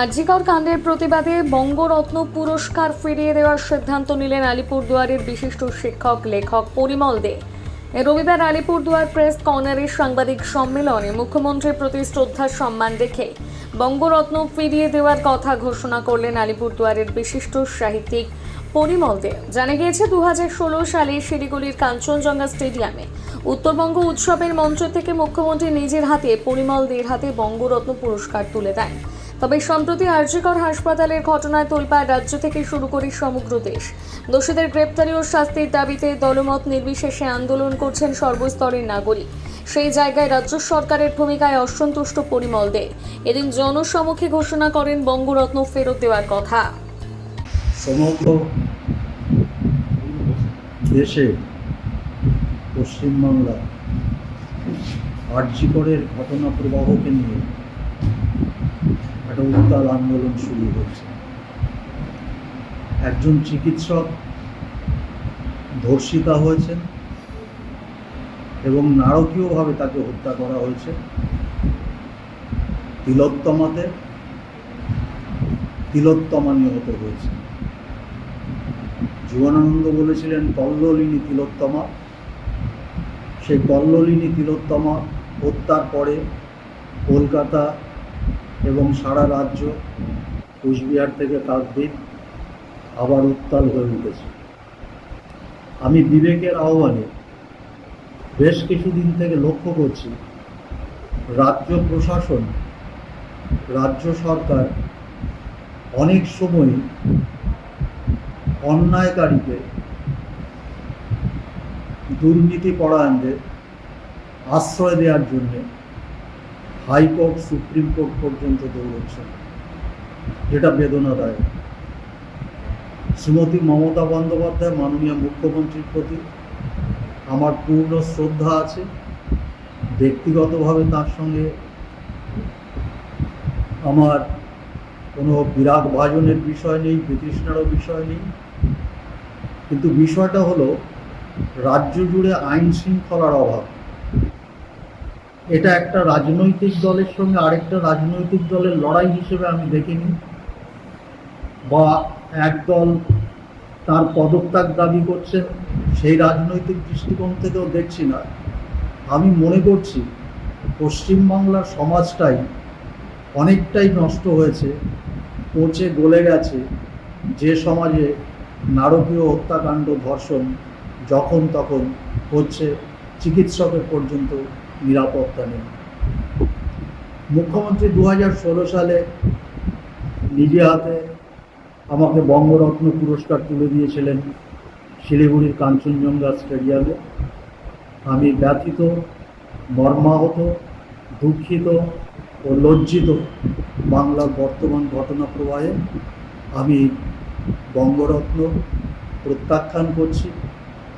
আরজিকর কাণ্ডের প্রতিবাদে বঙ্গরত্ন পুরস্কার ফিরিয়ে দেওয়ার সিদ্ধান্ত নিলেন আলিপুরদুয়ারের বিশিষ্ট শিক্ষক, লেখক পরিমল দে। রবিবার আলিপুরদুয়ার প্রেস কর্নারের সাংবাদিক সম্মেলনে মুখ্যমন্ত্রীর প্রতি শ্রদ্ধা সম্মান রেখে বঙ্গরত্ন ফিরিয়ে দেওয়ার কথা ঘোষণা করলেন আলিপুরদুয়ারের বিশিষ্ট সাহিত্যিক পরিমল দে। জানা গিয়েছে দু হাজার ষোলো সালে শিলিগুড়ির কাঞ্চনজঙ্ঘা স্টেডিয়ামে উত্তরবঙ্গ উৎসবের মঞ্চ থেকে মুখ্যমন্ত্রী নিজের হাতে, পরিমল দের হাতে বঙ্গরত্ন পুরস্কার তুলে দেন। তবে সম্প্রতি আরজিকর হাসপাতালের ঘটনায় তোলপাড় রাজ্য থেকে শুরু করে সমগ্র দেশ। দোষীদের গ্রেপ্তারি ও শাস্তির দাবিতে দলমত নির্বিশেষে আন্দোলন করছেন সর্বস্তরের নাগরিক। সেই জায়গায় রাজ্য সরকারের ভূমিকায় অসন্তুষ্ট পরিমল দে। এদিন জনসমক্ষে ঘোষণা করেন বঙ্গরত্ন ফেরত দেওয়ার কথা। সমগ্র দেশে পশ্চিমবাংলা আর্যিকরের ঘটনা প্রবাহকে নিয়ে একটা উত্তাল আন্দোলন শুরু হয়েছে। একজন চিকিৎসক ধর্ষিতা হয়েছেন এবং নারকীয়ভাবে তাকে হত্যা করা হয়েছে। তিলোত্তমাতে তিলোত্তমা নিহত হয়েছে জীবনানন্দ বলেছিলেন কল্লোলিনী তিলোত্তমা। সেই কল্লোলিনী তিলোত্তমা হত্যার পরে কলকাতা এবং সারা রাজ্য কুচবিহার থেকে কাকদ্বীপ আবার উত্তাল হয়ে উঠেছে। আমি বিবেকের আহ্বানে বেশ কিছুদিন থেকে লক্ষ্য করছি, রাজ্য প্রশাসন, রাজ্য সরকার অনেক সময় অন্যায়কারীকে দুর্নীতি পরায়ণদের আশ্রয় দেওয়ার জন্যে হাইকোর্ট, সুপ্রিম কোর্ট পর্যন্ত দৌড়চ্ছে। যেটা বেদনাদায়ক। শ্রীমতী মমতা বন্দ্যোপাধ্যায়, মাননীয় মুখ্যমন্ত্রীর প্রতি আমার পূর্ণ শ্রদ্ধা আছে। ব্যক্তিগতভাবে তার সঙ্গে আমার কোনো বিরাট ভাজনের বিষয় নেই, বিতৃষ্ণারও বিষয় নেই। কিন্তু বিষয়টা হলো, রাজ্য জুড়ে আইন শৃঙ্খলার অভাব। এটা একটা রাজনৈতিক দলের সঙ্গে আরেকটা রাজনৈতিক দলের লড়াই হিসেবে আমি দেখিনি। বা একদল তার পদত্যাগ দাবি করছেন সেই রাজনৈতিক দৃষ্টিকোণ থেকেও দেখছি না। আমি মনে করছি পশ্চিমবাংলার সমাজটাই অনেকটাই নষ্ট হয়েছে, পচে গলে গেছে যে সমাজে নারকীয় হত্যাকাণ্ড, ধর্ষণ যখন তখন হচ্ছে চিকিৎসকের পর্যন্ত নিরাপত্তা নেই। মুখ্যমন্ত্রী দু হাজার ষোলো সালে নিজে হাতে আমাকে বঙ্গরত্ন পুরস্কার তুলে দিয়েছিলেন শিলিগুড়ির কাঞ্চনজঙ্ঘা স্টেডিয়ামে। আমি ব্যথিত, মর্মাহত, দুঃখিত ও লজ্জিত বাংলার বর্তমান ঘটনা প্রবাহে আমি বঙ্গরত্ন প্রত্যাখ্যান করছি,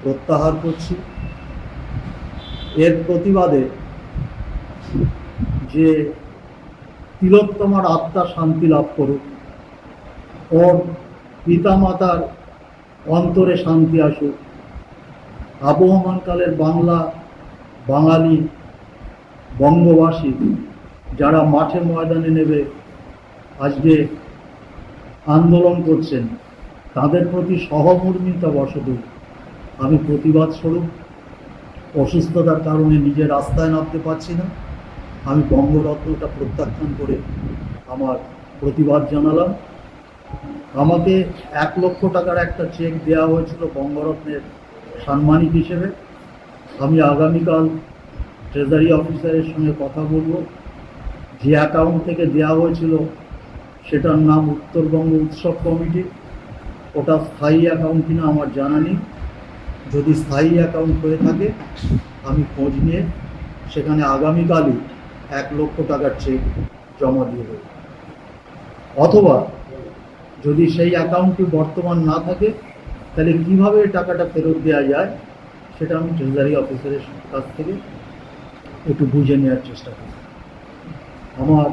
প্রত্যাহার করছি। এর প্রতিবাদে যে তিলোত্তমার আত্মা শান্তি লাভ করুক, ওর পিতামাতার অন্তরে শান্তি আসুক আবহমানকালের বাংলা, বাঙালি, বঙ্গবাসী, যারা মাঠে ময়দানে নেবে আজকে আন্দোলন করছেন, তাদের প্রতি সহমর্মিতা বশত আমি প্রতিবাদ স্বরূপ অসুস্থতার কারণে নিজে রাস্তায় নামতে পারছি না। আমি বঙ্গরত্নটা প্রত্যাখ্যান করে আমার প্রতিবাদ জানালাম। আমাকে এক লক্ষ টাকার একটা চেক দেওয়া হয়েছিল বঙ্গরত্নের সাম্মানিক হিসেবে। আমি আগামীকাল ট্রেজারি অফিসারের সঙ্গে কথা বলব। যে অ্যাকাউন্ট থেকে দেওয়া হয়েছিল সেটার নাম উত্তরবঙ্গ উৎসব কমিটি। ওটা স্থায়ী অ্যাকাউন্ট কিনা আমার জানা নেই। যদি স্থায়ী অ্যাকাউন্ট হয়ে থাকে, আমি খোঁজ নিয়ে সেখানে আগামীকালই এক লক্ষ টাকার চেক জমা দিয়ে দেব। অথবা যদি সেই অ্যাকাউন্টটি বর্তমান না থাকে, তাহলে কীভাবে টাকাটা ফেরত দেওয়া যায়, সেটা আমি ট্রেজারি অফিসারের কাছ থেকে একটু বুঝে নেওয়ার চেষ্টা করি আমার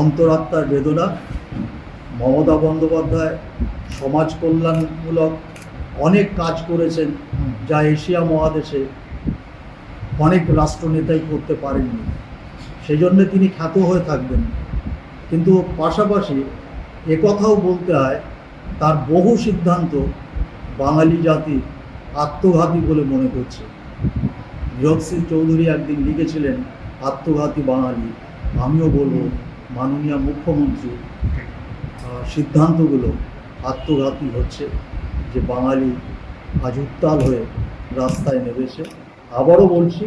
অন্তরাত্মার বেদনা, মমতা বন্দ্যোপাধ্যায় সমাজ কল্যাণমূলক অনেক কাজ করেছেন যা এশিয়া মহাদেশে অনেক রাষ্ট্রনেতাই করতে পারেননি। সেই জন্য তিনি খ্যাত হয়ে থাকবেন। কিন্তু পাশাপাশি একথাও বলতে হয়, তার বহু সিদ্ধান্ত বাঙালি জাতি আত্মঘাতী বলে মনে করছে। বৃহৎ সিং চৌধুরী একদিন লিখেছিলেন, আত্মঘাতী বাঙালি। আমিও বলব, মাননীয় মুখ্যমন্ত্রী সিদ্ধান্তগুলো আত্মঘাতী হচ্ছে। যে বাঙালি আজ উত্তাল হয়ে রাস্তায় নেমেছে, আবারও বলছি,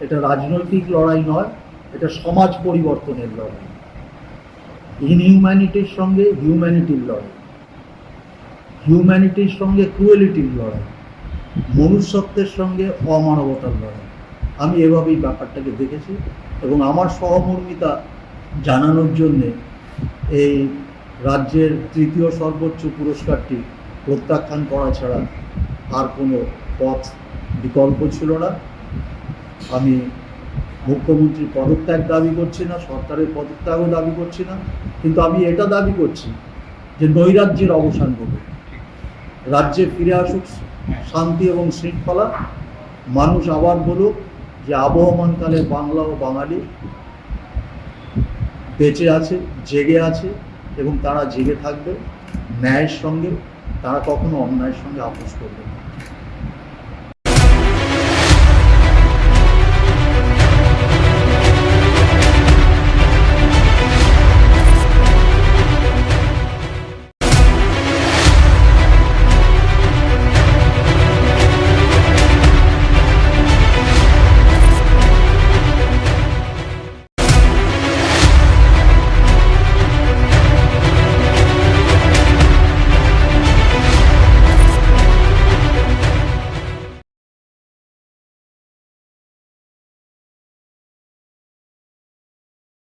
এটা রাজনৈতিক লড়াই নয়, এটা সমাজ পরিবর্তনের লড়াই। ইনহিউম্যানিটির সঙ্গে হিউম্যানিটির লড়াই। হিউম্যানিটির সঙ্গে ক্রুয়েলিটির লড়াই। মনুষ্যত্বের সঙ্গে অমানবতার লড়াই। আমি এভাবেই ব্যাপারটাকে দেখেছি এবং আমার সহমর্মিতা জানানোর জন্যে এই রাজ্যের তৃতীয় সর্বোচ্চ পুরস্কারটি প্রত্যাখ্যান করা ছাড়া আর কোনো পথ, বিকল্প ছিল না। আমি মুখ্যমন্ত্রীর পদত্যাগ দাবি করছি না, সরকারের পদত্যাগও দাবি করছি না, কিন্তু আমি এটা দাবি করছি যে নৈরাজ্যের অবসান হবে রাজ্যে ফিরে আসুক, শান্তি এবং শৃঙ্খলা। মানুষ আবার বলুক যে আবহমানকালে বাংলা ও বাঙালি বেঁচে আছে, জেগে আছে এবং তারা জেগে থাকবে ন্যায়ের সঙ্গে। তারা কখনো অন্যায়ের সঙ্গে আপোষ করবে না।